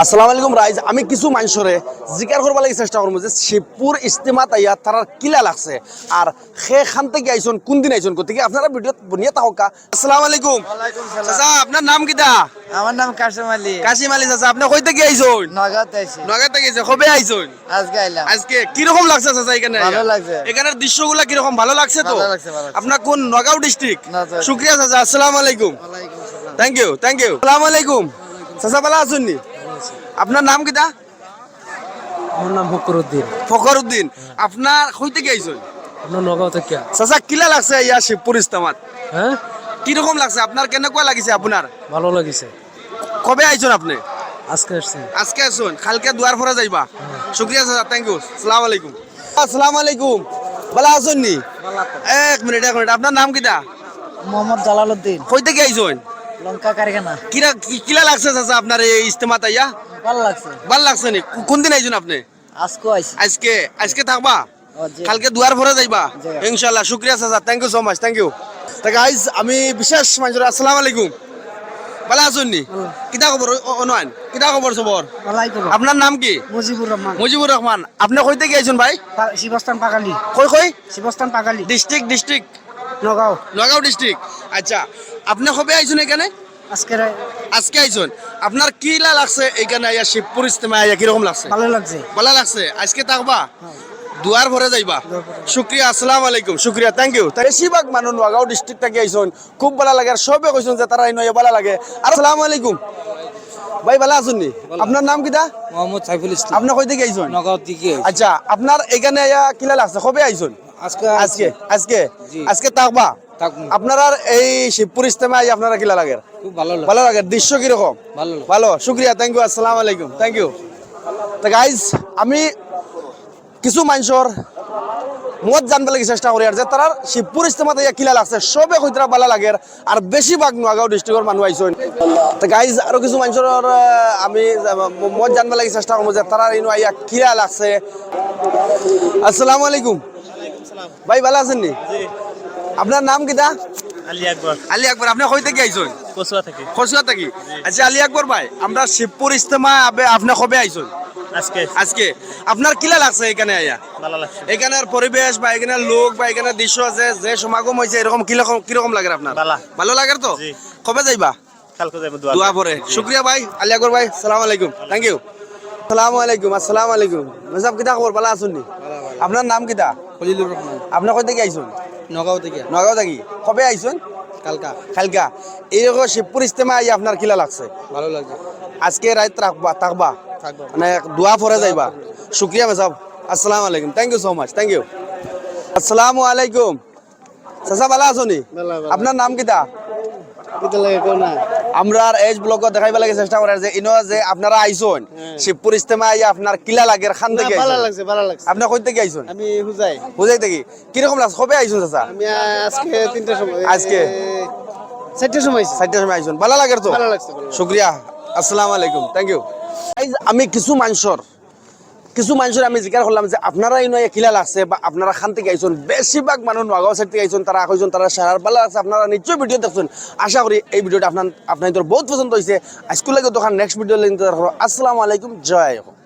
আসসালামু আলাইকুম রাইজ আমি কিছু মানুষরে জিকার করবা লাগি চেষ্টা করব যে শিবপুর ইস্তেমাত আইয়া তার কিলা লাগছে। আর সেখান থেকে আইসন কোন দিন আইসন গতিকে আপনারা ভিডিও বনিয়ে থাকা আসসালামু আলাইকুম। চাচা আপনার নাম কিটা আমার নাম কাসম আলী। কাশিম আলী চাচা আপনি কই থেকে আইসন? নগাঁতে আছি নগা থেকে আইসন কবে আইসন? আজকে আইলাম। আজকে কীরকম লাগছে চাচা এখানে ভালো লাগছে। এখানের দৃশ্যগুলা ভালো লাগছে তো? ভালো লাগছে, ভালো আপনার কোন নগাঁও ডিস্ট্রিক্ট। শুক্রিয়া চাচা আসসালামু আলাইকুম। থ্যাংক ইউ থ্যাংক ইউ আসসালামু আলাইকুম। চাচা ভালো আছেন নি? আপনার নাম কিটা আমার নাম ফকরুদ্দিন ফখর উদ্দিন আপনার কই থেকে আইসন আপনার নগাঁও থেকে চাচা কিলা লাগছে ইয়া শিবপুর ইস্তেমাত? হ্যাঁ কীরকম লাগছে? আপনার কেনেকুৱা লাগিছে আপনার ভালো লাগিছে। কবে আইসন আপনি? আজকে আসছি আজকে আসুন কালকে দুয়ার ফরে যাইবা। শুক্রিয়া চাচা থ্যাংক ইউ সালাম আলাইকুম। আসসালামু আলাইকুম। ভালো আছেন নি? এক মিনিট এক মিনিট। আপনার নাম কিটা মোহাম্মদ জালালউদ্দিন। কই থেকে আইসন লঙ্কা কারখানা। কিরা কিলা লাগছে চাচা আপনার এই ইস্তেমাত আইয়া? ভালো লাগছে। ভালো লাগছে নি? কোন দিন আইসন আপনি? আজকে আইছি। আজকে আজকে থাকবা? কালকে দুয়ার ভরে যাইবা? জি। ইনশাল্লাহ শুক্রিয়া চাচা। Thank you so much thank you তা গাইজ আমি বিশেষ মানুষের আসসালামু আলাইকুম। ভালো আছেন নি? কিতা খবর অনুয়ান কিতা খবর সবর আপনার নাম কি? মুজিবুর রহমান। মুজিবুর রহমান। আপনি কই থেকে আইছেন ভাই? শিবস্থান পাকালি কই কই? Shivsthan Pakali district district Nagaon. Nagaon district আচ্ছা আপনি কবে আইছেন এখানে? আজকে আজকে আইছেন। আপনার কি লাগছে এখানে আইয়া শিবপুর ইস্তেমা আইয়া কীরকম লাগছে? ভালো লাগছে। ভালো লাগছে। আজকে থাকবা? দুয়ার ভরে যাইবা। শুক্রিয়া আসসালামু আলাইকুম। শুক্রিয়া থ্যাংক ইউ বেশিরভাগ মানুষ নগাঁও ডিস্ট্রিক্ট থেকে আইসন খুব ভালো লাগে। আর সবে কইছেন যে তারা নয় ভালো লাগে। আর আসসালামু আলাইকুম। ভাই ভালো আছেন নি? আপনার নাম কিটা মোহাম্মদ সাইফুল ইসলাম। আপনি কই থেকে আইসন নগাঁও থেকে আচ্ছা আপনার এখানে আইয়া কিলা লাগছে? কবে আইসন আজকে আজকে আজকে? থাকবা। আপনার এই শিবপুর ইস্তেমা আইয়া আপনারা কিলা লাগে? ভালো ভালো লাগে? দৃশ্য কীরকম? ভালো ভালো। শুক্রিয়া থ্যাংক ইউ আসসালামু আলাইকুম। থ্যাংক ইউ তা গাইজ আমি কিছু মানুষের মত জানতে লাগি চেষ্টা করি আর যে তারা শিবপুর ইস্তেমাতে ইয়া কিলা লাগছে। সবে কইতরা ভালো লাগে আর বেশিরভাগ নোয়াগাঁও ডিস্ট্রিক্টর মানুষ আইসন তা গাইজ আরও কিছু মানুষের আমি মত জানতে লাগি চেষ্টা করব যে তারা ইনো ইয়া কিলা লাগছে। আসসালামু আলাইকুম। ভাই ভালো আছেন নি? আপনার নাম কিটা আলী আকবর। আলী আকবর আপনি কই থেকে আইসন কচুয়া থেকে। খসুয়া থাকি। আচ্ছা আলী আকবর ভাই আমরা শিবপুর ইস্তেমা আপনি কবে আইসন আজকে। আজকে। আপনার কিলা লাগছে এখানে আইয়া ভালো লাগছে। এখানের পরিবেশ বা এখানের লোক বা এখানের দৃশ্য আছে যে সমাগম হয়েছে এরকম কীরকম কীরকম লাগে আপনার? ভালো লাগে তো? কবে যাইবা? কালকে দোয়া পরে। শুক্রিয়া ভাই আলী আকবর ভাই সালাম আলাইকুম। থ্যাংক ইউ সালাম আলাইকুম আসসালাম আলাইকুম। মেসাব কিতা খবর? ভালো আছেন নি? আপনার নাম কিতা? খলিলুর রহমান। আপনি কোথা থেকে আইসুন নগাঁও থেকে। নগাঁও থেকে? কবে আইসুন কালকা। কালকা। এইরকম শিবপুর ইস্তেমা আই আপনার কিলা লাগছে। ভালো লাগছে। আজকে রাত রাখবা থাকবা। থাকব। মানে দোয়া পরে যাইবা। শুক্রিয়া মেসাব আসসালামু আলাইকুম। Thank you so much thank you আসসালামু আলাইকুম। চাচা ভালো আছো নি? আপনার নাম কিতা? আমরা ব্লগ দেখাইবা লাগে চেষ্টা করার যে ইনো যে আপনারা আইসন শিবপুর ইস্তেমা আইয়া আপনার কিলা লাগে খান থেকে ভালো লাগছে ভালো লাগছে। আপনি কই থেকে আইসন আমি হুজাই। বুঝাই থেকে কীরকম লাগছে? কবে আইসন চাচা? আমি আজকে তিনটার সময় আজকে? চারটার সময় চারটার সময় আইসন ভালো লাগে তো? ভালো লাগছে। শুক্রিয়া। আসসালামু আলাইকুম। থ্যাংক ইউ আমি কিছু মানুষের কিছু মানুষের আমি জিজ্ঞাসা করলাম যে আপনারা এই নয় কিলা লাগছে বা আপনারা খান থেকে আইসন বেশিরভাগ মানুষ নোয়াগাঁও সাইড থেকে আইসন তারা কইছেন তারা সারার ভালো আছে। আপনারা নিশ্চয়ই ভিডিও দেখছেন আশা করি এই ভিডিওটা আপনার আপনাদের বহুত পছন্দ হয়েছে আজকে লাগে দোকান নেক্সট ভিডিও আসসালামু আলাইকুম, জয় হোক।